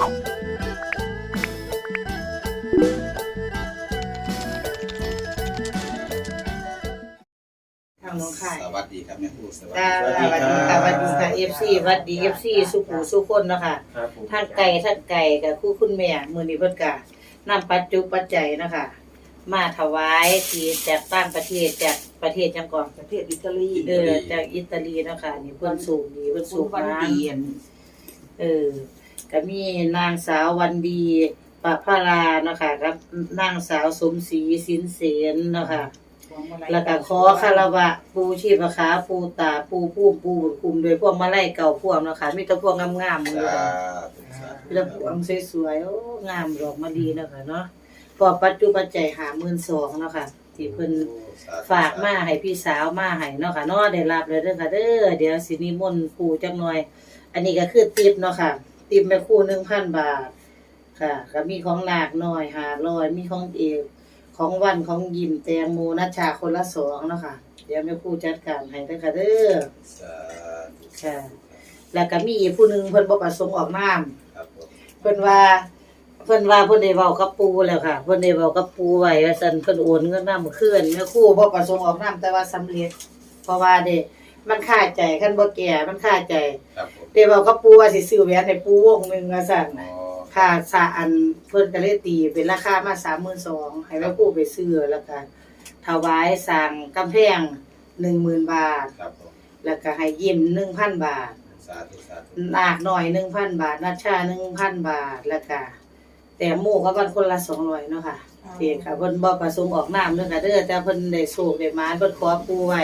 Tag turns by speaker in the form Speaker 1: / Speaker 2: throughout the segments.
Speaker 1: ทางน้องค่าย
Speaker 2: สวัสดีครับแม่ครูสวัส
Speaker 1: จ้า
Speaker 2: ดี
Speaker 1: สวัสดีค่ะสวัสดีค่ะเอฟซีสวัสดีเอฟซีสุขูสุขคนเนาะคะ
Speaker 3: ครับผม
Speaker 1: ทางไก่ทางไก่กับคู่คุณแม่มือนี้เพิ่นก็นำปัจจุปัจจัยเนาะคะมาถวายที่จากต่างประเทศจากประเทศจังก่อน
Speaker 4: ประเทศอิตาลี
Speaker 1: เออจากอิตาลีเนาะค่ะนี่เพิ่นสูงดีเพิ่น
Speaker 4: สู
Speaker 1: สู
Speaker 4: ง
Speaker 1: ง
Speaker 4: วัน
Speaker 1: มา
Speaker 4: ดีอัน
Speaker 1: เออ ก็มีนางสาววันดีปะพาราเนาะค่ะกับนางสาวสมศรีสินเสนเนาะค่ะแล้วก็ขอคารวะปูชีพขาปูตาปูผู้ปูบุญคุมโดวยพวกมาไล่เก่าพวกเนาะค่ะมีแต่พวกงามๆเลย
Speaker 2: สา
Speaker 1: ค่ะ
Speaker 2: ธุสาธุ
Speaker 1: มีแต่พวงสวยๆโอ้งามดอกมาดีเนาะค่ะเนาะพอปัจจุปัจจัยหาหมื่นสองเนาะค่ะที่เพิ่นฝากมาให้พี่สาวมาให้เนาะค่ะเนาะได้รับเลยเด้อค่ะเด้อเดี๋ยวสินิมนต์ครูจักหน่อย อันนี้ก็คือติปเนาะค่ะ ติปแม่ครู1,000บาท ค่ะก็มีของหนักหน่อย500มีของเอกของวันของยิมแตงโมนัชชาคนละสองเนาะค่ะ เดี๋ยวแม่ครูจัดการให้เด้อค่ะเด้อ
Speaker 2: สาธุ
Speaker 1: ค่ะ แล้วก็มีอีกผู้หนึงเพิ่นบ่ประสงค์ออกนาม
Speaker 2: ครับผม
Speaker 1: เพิ่นว่าเพิ่นว่าเพิ่นได้เว้ากับปู่แล้วค่ะเพิ่นได้เว้ากับปู่ไว้ว่าซั่นเพิ่นโอนเงินมาเมื่อคืนแม่ครูบ่ประสงค์ออกนามแต่ว่าสำเร็จ เพราะว่าเด้มันค่าใจคันบ่แก่มันค่าใจ
Speaker 2: ครับผม
Speaker 1: ได้เว้ากับปู่ว่าสิซื้อแหวนให้ปู่วงหนึงว่าซั่น
Speaker 2: อ๋อ
Speaker 1: ค่าสาอันเพิ่นก็เลยตีเป็นราคามา32,000ให้แม่ครูไปซื้อแล้วก็ถวายสร้างกำแพง10,000บาท
Speaker 2: ครับผม
Speaker 1: แล้วก็ให้ยิ้ม1,000บาท
Speaker 2: สาธุสาธุ
Speaker 1: นาคหน่อยหนึ่งพันบาท นัชชาหนึ่งพันบาทแล้วก็แต่หมู่ก็บันคนละสองร้อยเนาะค่ะเพียค่ะเพิ่นบ่ประสงค์ออกน้ำเด้อค่ะเด้อแต่เพิ่นได้สูกได้หมานเพิ่นขอปูไว้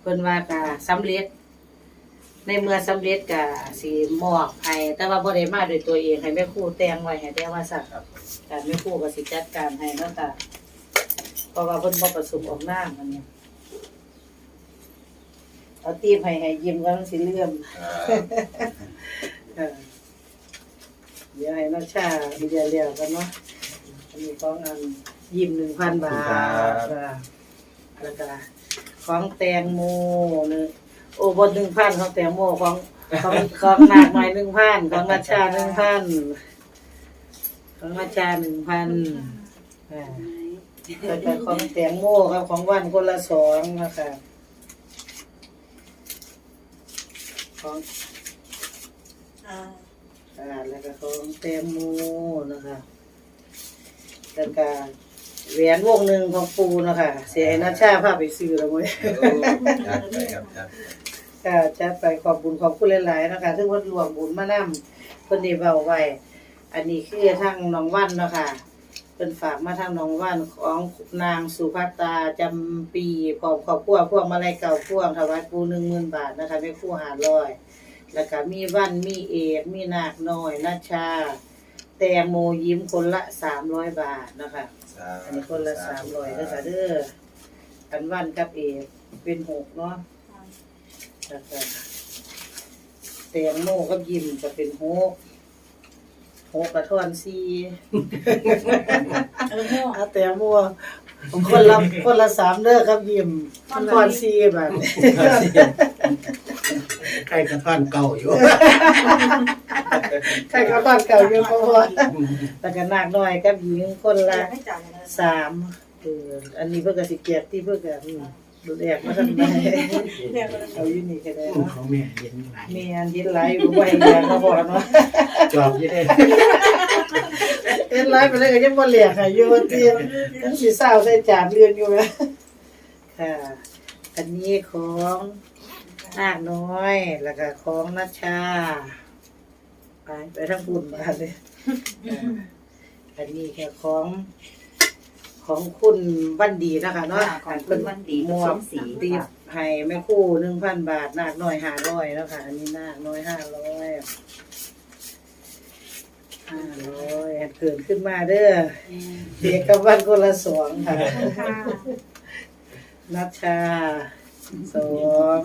Speaker 1: เพิ่นว่าก็สำเร็จ ในเมื่อสำเร็จก็สิมอบให้แต่ว่าบ่ได้มาด้วยตัวเองให้แม่ครูแต่งไว้ให้แต่ว่าสัก
Speaker 2: ครับผม
Speaker 1: การแม่ครูก็สิจัดการให้เนาะค่ะเพราะว่าเพิ่นบ่ประสงค์ออกน้ำอันนี้เอาตีบให้ให้ยิ้มกันสิเลื่อม
Speaker 2: ครับ
Speaker 1: เออเดี๋ยวให้นัชชาเดียวเรียวกันเนาะอันนี้ของอันยิ้มหนึ่งพันบาทจ้ะแล้วก็ของแตงโมเนี่ย โอ้บนหนึ่งพันของแตงโมของของของหนักหน่อยหนึ่งพันของนัชาหนึ่งพันของนัชาหนึ่งพันอ่าแล้วก็ของแตงโมครับของวันคนละสองนะคะของอ่าแล้วก็ของแตงโมนะคะแล้วก็แหวนวงหนึ่งของปูนะคะเสียหนัชชาพาไปซื้อแล้วมั้ย
Speaker 2: ครับ จัดไป
Speaker 1: ก็จะไปขอบบุญขอบคุณหลายๆนะคะซึ่งวันรวมบุญมานำเพิ่นได้เว้าไว้ อันนี้คือทางน้องวันเนาะค่ะเพิ่นฝากมาทางน้องวันของนางสุภัตตาจำปีพร้อมครอบครัวพวกมาลัยเก่าพวงถวายปู10,000บาทนะคะแม่ครู500แล้วก็มีวันมีเอกมีนาคน้อยนัชา แตงโมยิ้มคนละสามร้อยบาทนะคะอันนี้คนละสามร้อยเด้อค่ะเด้ออันวันกับเอกเป็นหกเนาะ แล้วก็แตงโมกับยิ้มก็เป็นหกหกกระทอนสี่เอาแตงโมคนละคนละสามเด้อครับยิ้มทอนสี่บาท
Speaker 3: ใครกระท่อนเก่าอยู่
Speaker 1: ใครก็บ้านเก่าอยู่เพราะว่าแต่ก็นากน้อยกับหญิงคนละสามเอออันนี้เพื่อกับสิเกียรติที่เพื่อกับ ดูแลมาทำได้เอาอยู่นี่ก็ได้
Speaker 3: อุ้ม
Speaker 1: เนาะ
Speaker 3: ของแม่เย็นหลาย
Speaker 1: มีอันยินไหลายอยู่ไว้แรงมาบอกเนาะ
Speaker 3: จอบอยี่ได้
Speaker 1: เอ็นไหลายไปเลยก็ยังบ่เหลียกค่ะอยู่เตรียมทั้งสิสาวใส่จานเรียนอยู่นะค่ะ อันนี้ของนาคน้อย แล้วก็ของนัชชา ไปไปทั้งบุญมาเลยอ่าอันนี้แค่ของ ของคุณวันดีนะคะเนาะ
Speaker 4: ของคุณวันดี
Speaker 1: หมว
Speaker 4: ส
Speaker 1: ก
Speaker 4: มศรี
Speaker 1: ตีบให้แม่ครู่หนึ่งพันบาทนาคน้อยห้าร้อยแล้วค่ะ อันนี้นาคน้อยห้าร้อยห้าร้อยเกิดขึ้นมาเด้อเด็กกับวันคนละสองค่ะนัชชาสอง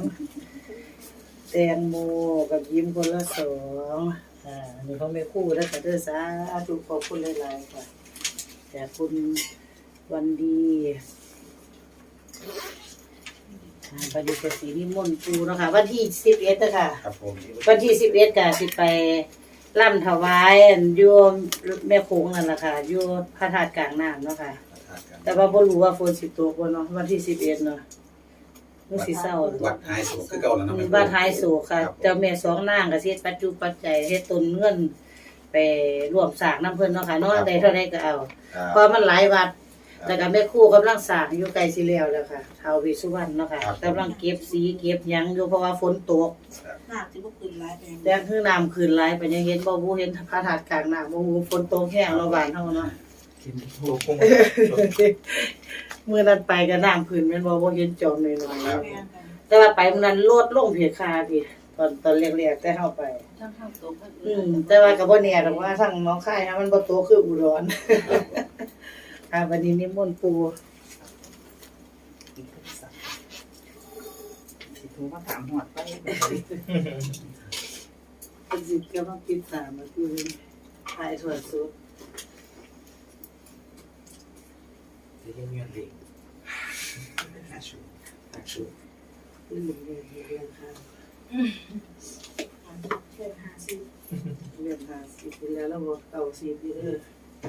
Speaker 1: แตงโมกับยิ้มคนละสองอ่าอันนี้เขาไม่คู่แล้วค่ะเด้อสาธุขอบคุณหลายๆค่ะ แต่คุณ วันดีอ่าวันดีกสีนิมนต์ปูเนาะคะวันที่สิบเอ็ดนะคะ
Speaker 2: ครับผม
Speaker 1: วันที่สิบเอ็ดกะสิไป
Speaker 5: ล่ำถวายอันอยู่แม่โคงนั่นล่ะค่ะอยู่พระธาตุกลางน้ำเนาะค่ะ
Speaker 2: ทานกัน
Speaker 5: แต่ว่าบ่รู้ว่าฝนสิตกบ่เนาะวันที่11เนาะมันสิเศร้า
Speaker 2: วัดหายสูงคือเก่าแล้วเนาะแม่ครู
Speaker 5: บ้านท้ายสูค่ะ
Speaker 2: ครับผม
Speaker 5: เจ้าแม่สองนางก็สิเฮ็ดปัจจุปัจจัยเฮ็ดต้นเงิน ไปรวมสร้างน้ำเพิ่นเนาะค่ะเนาะได้เท่าใดก็เอา
Speaker 2: ครับ
Speaker 5: เพราะมันหลายวัด แล้วก็แม่ครู่กำลังสร้างอยู่ไกลสิแล้วแล้วค่ะท้าวเวิสุวรรณเนาะค่ะกำลังเก็บสีเก็บหยังอยู่เพราะว่าฝนตก
Speaker 4: หนักที่พวกคืนร้ายไป
Speaker 5: แต่คือน้ำขึ้นหลายไปยังเห็นบ่บูเห็นพระธาตุกลางน้ำบ่บูฝนตกแห้งเนาะบ้านเฮาเนาะ
Speaker 3: กิน
Speaker 1: โอ้คง
Speaker 5: มื้อนั้นไปก็น้ำขึ้นแม่นบ่บ่เห็นจอมน้อย
Speaker 4: แม่กัน
Speaker 5: ๆแต่ว่าไปมื้อนั้นลดลงเพียคาพี่ตอนตอนแรกๆแต่เฮาไป
Speaker 4: ทั้งข้าวต้ม
Speaker 5: อืมแต่ว่าก็บ่แน่ดอกว่าทางหน้องคายนะมันบ่โตคืออุดร อ่าวันนี้นิมนต์ปู่
Speaker 1: สิโทรมาถามหอดไป
Speaker 5: เพิ่นสิกำลังติดตามมาคือถ่ายทอดสด
Speaker 1: จะยังเงินเด็กหาชูหาชู
Speaker 5: ลืมเรื่องเรื่องค่ะ
Speaker 4: เพื่อนหาซื้อ
Speaker 5: เรื่องหาสิบปีแล้วแล้วบ่เก่าสิบปีเด้อ
Speaker 1: ห้าสิบเอ็ดสิบ
Speaker 5: ส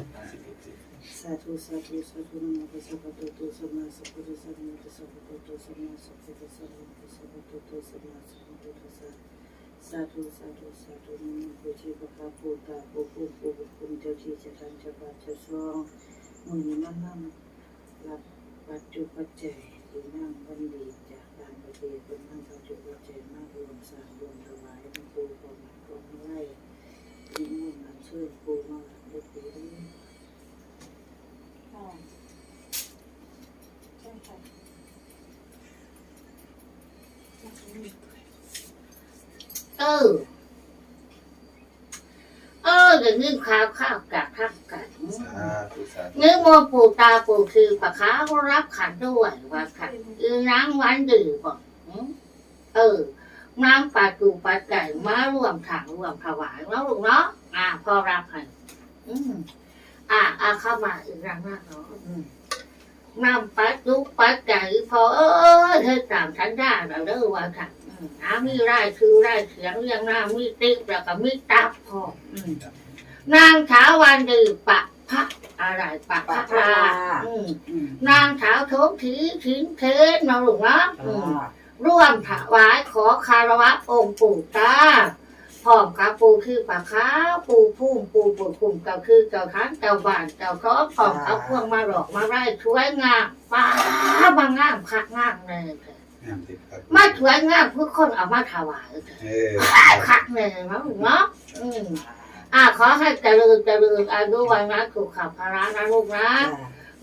Speaker 5: าธุสาธุสาธุนะโมตัสสะภะคะวะโตสัมมาสัมพุทธัสสะนะโมตัสสะภะคะวะโตสัมมาสัมพุทธัสสะนะโมตัสสะภะคะวะโตสัมมาสัมพุทธัสสะสาธุสาธุสาธุนะโมพุทธิภะคะปูตาปูปูปูปูคุณเจ้าที่เจ้าทางเจ้าป่าเจ้าช่องมือนี้มันนั่งรับปัจจุปัจจัยที่นั่งวันดีจากต่างประเทศเป็นนั่งปัจจุปัจจัยมารวมสร้างรวมถวายหลวงปู่ของของไว้ที่มุ่งอันเชิญปู่มาก
Speaker 4: ค่ะใช่ค่ะ
Speaker 5: เออ เออเดี๋ยวนี้ข้าวข้าวกะทักกัน
Speaker 2: สาธุสาธุ
Speaker 5: เนื้อโมปูตาปูคือปะขารับขันด้วยว่าขันคือน้ำวันดื่มบอกเออน้ำปลาตูปลาไก่มารวมถังรวมถวายแล้วลูกเนาะอ่าพอรับให้ อืมอ่าอ่าเข้ามาอีกครั้งหน้าเนาะอืมน้ำปลาตูปลาไก่พอเออเธอตามฉันได้แล้วเด้อว่าขันอืมน้ำมีไร่คือไร่เสียงเรียงน้ำมีติ๊กแล้วก็มีตับพออืมนางถาวันดือปะพระอะไรปะพระราอืมนางถาวโถมถือถึงเทศมาหลวงเนาะอืม ร่วมถวายขอคารวะองค์ปู่ตา พร้อมกับปูคือปะขาวปูพุ่มปูปู่คุมเจ้าคือเจ้าทั้งเจ้าบ้านเจ้าท้อพร้อมกับพวงมาหลอกมาไร่ช่วยงามป้ามางงามคักงามเลย
Speaker 2: มติด
Speaker 5: มาช่วยงามผู้คนเอามาถวายคักเลยเนาะเนาะอืมอ่าขอให้เจริญเจริญอายุวันนะสุขภาระนะลูกนะ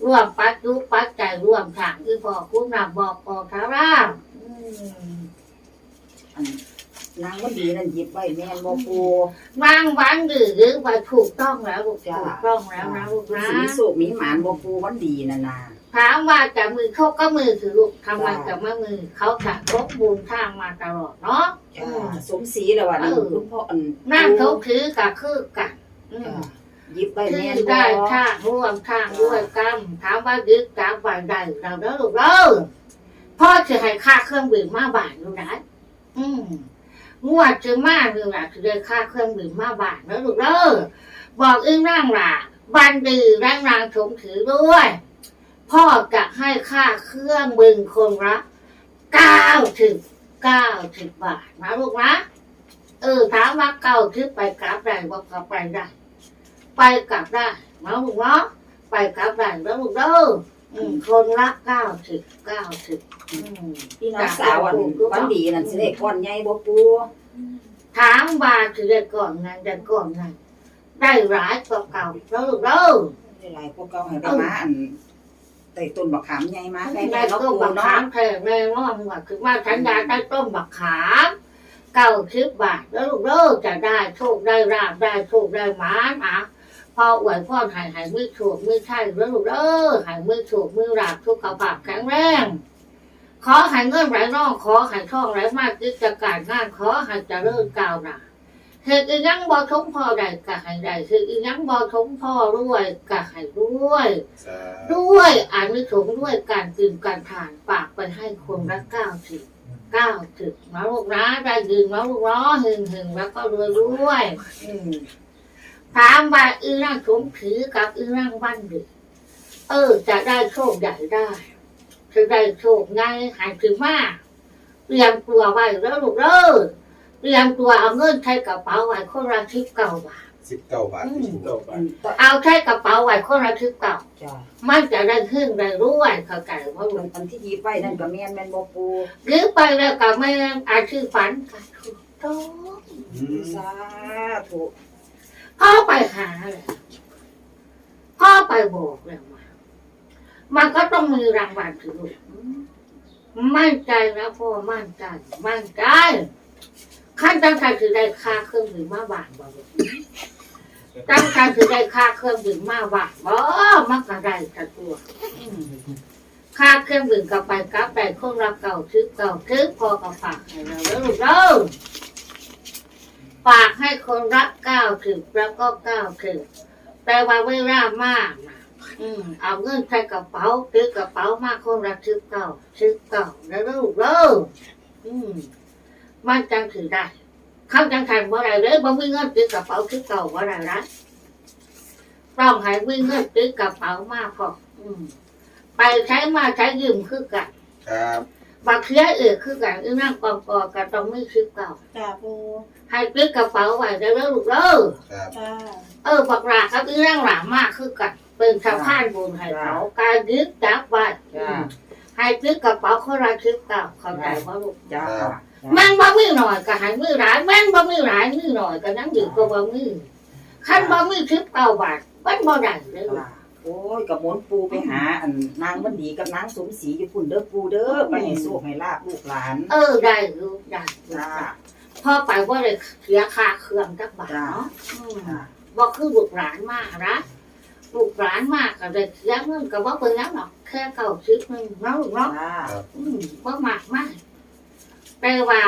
Speaker 5: ร่วมปัจจุปัจจัยร่วมทางที่พ่อคุณนำบอกพอทาร่าอืม
Speaker 6: นางมันดีนั่นหยิบไว้แม่นบ่ปู
Speaker 5: วางวันหรือหรือว่าถูกต้องแล้วลูก
Speaker 6: จ้ะ
Speaker 5: ถูกต้องแล้วนะลูกนะ
Speaker 6: สิมีโศกมีหมานบ่ปูมันดีนั่นน่ะ
Speaker 5: ถามว่าจะมือเขาก็มือถือลูกทำไม
Speaker 6: จ้ะ
Speaker 5: จะไม่มือเขาจะรบบุญทางมาตลอดเนาะ
Speaker 6: จ้าสมศรีแล้วว่านี่คุณพ่ออัน
Speaker 5: นั่งเขาถือกับคือกันอืม
Speaker 6: จ้าหยิบไว้
Speaker 5: ที่
Speaker 6: แม่นบ่
Speaker 5: ได้ทางร่วมทางด้วยกันถามว่ายึดจากบ่ายใดเราเด้อลูกเด้อพ่อจะให้ค่าเครื่องบินมาบ่ายลูกนะอืม งวดจะมาหนึ่งล่ะจะได้ค่าเครื่องบินมาบายเด้อลูกเด้อบอกอึ้งนั่งล่ะบันดีร่างรางถมถือด้วย พ่อจะให้ค่าเครื่องบินคนละเก้าถึงเก้าสิบบาทนะลูกนะเออถามว่าเก้าถึงไปกลับได้ว่ากลับไปได้ ไปกลับได้นะลูกเนาะไปกลับได้แล้วลูกเด้อคนละเก้าสิบเก้าสิบ
Speaker 6: พี่น้องสาวอันวันดีนั่นสิได้ก้อนใหญ่บ่ปู
Speaker 5: ถามว่าคือได้ก่อนนั้นได้ก่อนนั้นได้หลายกว่าเก่าแล้วลูกเด้อ
Speaker 6: ได้หลายพวกเก่าให้ไปมาอันไต่ต้นบักขามใหญ่มาให้
Speaker 5: ได้
Speaker 6: แม่เนาะ
Speaker 5: ต้ม
Speaker 6: ปู
Speaker 5: บัก
Speaker 6: เนาะ
Speaker 5: ขามแท้แน่นอนว่าคือว่าฉันอยากได้ต้มบักขามเก้าสิบบาทแล้วลูกเด้อจะได้โชคได้ราบได้โชคได้หมาอะพออวยพ่อหายหายมือโฉกมือใช่แล้วลูกเด้อหายมือโฉกมือราบทุกขภาพแข็งแรง ขอให้เงินไหลน่องขอให้ท่องไหลมากกิจการงานขอให้เจริญก้าวหน้าเหตุอีหยังบ่ทงพ่อใดก็ให้ได้เหตุอีหยังบ่ทงพ่อรวยก็ให้รวย
Speaker 2: สาธุ
Speaker 5: ด้วยอานิสงส์ด้วยการกินการทานฝากไปให้คนละเก้าสิบเก้าสิบนะลูกนะได้ยินนะลูกเนาะหึงหึงแล้วก็รวยรวย
Speaker 6: อืม
Speaker 5: ถามว่าอีนั่งสมถือกับอีนั่งบ้านดึกเออ จะได้โชคใหญ่ได้ จะได้โชคไงหายถึงมากเตรียมตัวไว้แล้วลูกเด้อเตรียมตัวเอาเงินใช้กระเป๋าไว้คนละทิปเก่าบาท
Speaker 2: สิบเก้าบาท
Speaker 5: อืม
Speaker 7: เก้าบา
Speaker 6: อื
Speaker 7: ท
Speaker 6: มต่อ
Speaker 5: เอาใช้กระเป๋าไว้คนละทิปเก่า
Speaker 6: จ้า
Speaker 5: มันจะได้ขึ้นได้รวยเข้าใจว่า
Speaker 6: เหมือนอันที่หยีบไว้นั่นก็แม่นแม่นบ่ปู
Speaker 5: หรือไปแล้วก็ไม่อาชีพฝันก็ถูกต้อง
Speaker 2: อืม
Speaker 6: สาธุ
Speaker 5: พ่อไปหาเลยพ่อไปบอกแล้วมา มันก็ต้องมีรางวัลถือลูกมั่นใจนะพ่อมั่นใจ มั่นใจขั้นตั้งใจคือได้ค่าเครื่องบินมาบาทบ่ตั้งใจคือได้ค่าเครื่องบินมาบาทบ่มันก็ได้ต่ตัวค่าเครื่องบินก็ไปกลับไปคนรับเก่าซื้อเก่าซื้อพอกับฝากให้เราแล้วลูกเด้อฝากให้คนรักเก้าถึงแล้วก็เก้าถึงแต่ว่าเวลามากน อืมเอาเงินใส่กระเป๋าซื้อกระเป๋ามากคนละซื้อเก่าซื้อเก่าแล้วลูกเลิกอืมมันจังถือได้เขาจังทันว่าอะไรเลยบ่มีเงินซื้อกระเป๋าซื้อเก่าว่าอะไรนะต้องให้มีเงินซื้อกระเป๋ามากพออืมไปใช้มาใช้ยืมคือกัน
Speaker 2: ครับ
Speaker 5: บักเคียเอือคือกันอีนั่งกองกอกันต้องไม่ซื้อเก่า
Speaker 4: จ้าปู
Speaker 5: ให้ซื้อกระเป๋าไว้แล้วลูกเลิก
Speaker 2: ครับ
Speaker 4: จ้า
Speaker 5: เออบักหลาครับอีร่างหลามากคือกัน เป็นสะพานบุญให้เขาการยึดจับไว้
Speaker 6: จ้า
Speaker 5: ให้ซื้อกระเป๋าคนละซื้อเก่าเข้าใจว่าลูก
Speaker 6: จ้า
Speaker 5: มันบ่มีหน่อยก็ให้มือหลายแม่นบ่มีหลายมือหน่อยก็นั่งอยู่ก็บ่มีคันบ่มีซื้อเก่าบาทมันบ่ได้เลยลูก
Speaker 6: จ้าโอ้ยกับหมนปูไปหาอันนางมันดีกับนางสมศรีอยู่พุ่นเด้อปูเด้อไปให้โชคให้ลาบลูกหลาน
Speaker 5: เออได้ลูกได้
Speaker 6: จ้า
Speaker 5: พ่อไปว่าเลยเสียค่าเครื่องจักบาทเนาะอืม
Speaker 6: จ้า
Speaker 5: บ่คือลูกหลานมากนะ ลูกหลานมากก็เลยเสียเงินก็บ่เป็นหยังหรอกแค่เก่าซื้อนึงเนาะลูกเนาะ
Speaker 6: จ้า
Speaker 5: อืมบ่มากมากแต่ว่า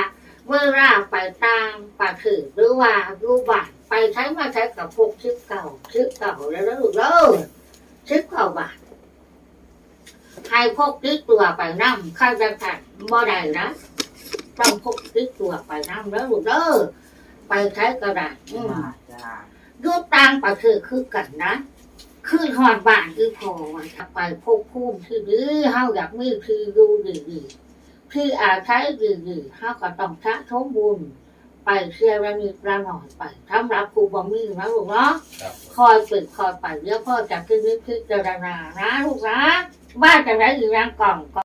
Speaker 5: เวลาไปตามป่าถือหรือว่ารูบ้านไปใช้มาใช้กับพวกชิปเก่าชิปเก่าแล้วแล้วลูกเด้อชิปเก่าบาทให้พกติดตัวไปนั่งข้าวจะถัดบ่ได้นะต้องพกติดตัวไปนั่งแล้วลูกเด้อไปใช้กระดาษอืม
Speaker 6: จ้า
Speaker 5: รูปต่างประเทศคือกันนะ ขึ้นหอดบ้านคือพอนถ้าไปพบภูมิที่ดีเฮาอยากมีคือดูดีๆที่อาใช้ดีๆเฮาก็ต้องชะสมบุญไปเชื่อระมีประหน่อยไปทำรับครูบอมีนะลูกเนาะคอยฝึกคอยไปเดี๋ยวพ่อจะขึ้นนิพพิจารณานะลูกนะบ้านจะไหนอยู่ยังกล่อง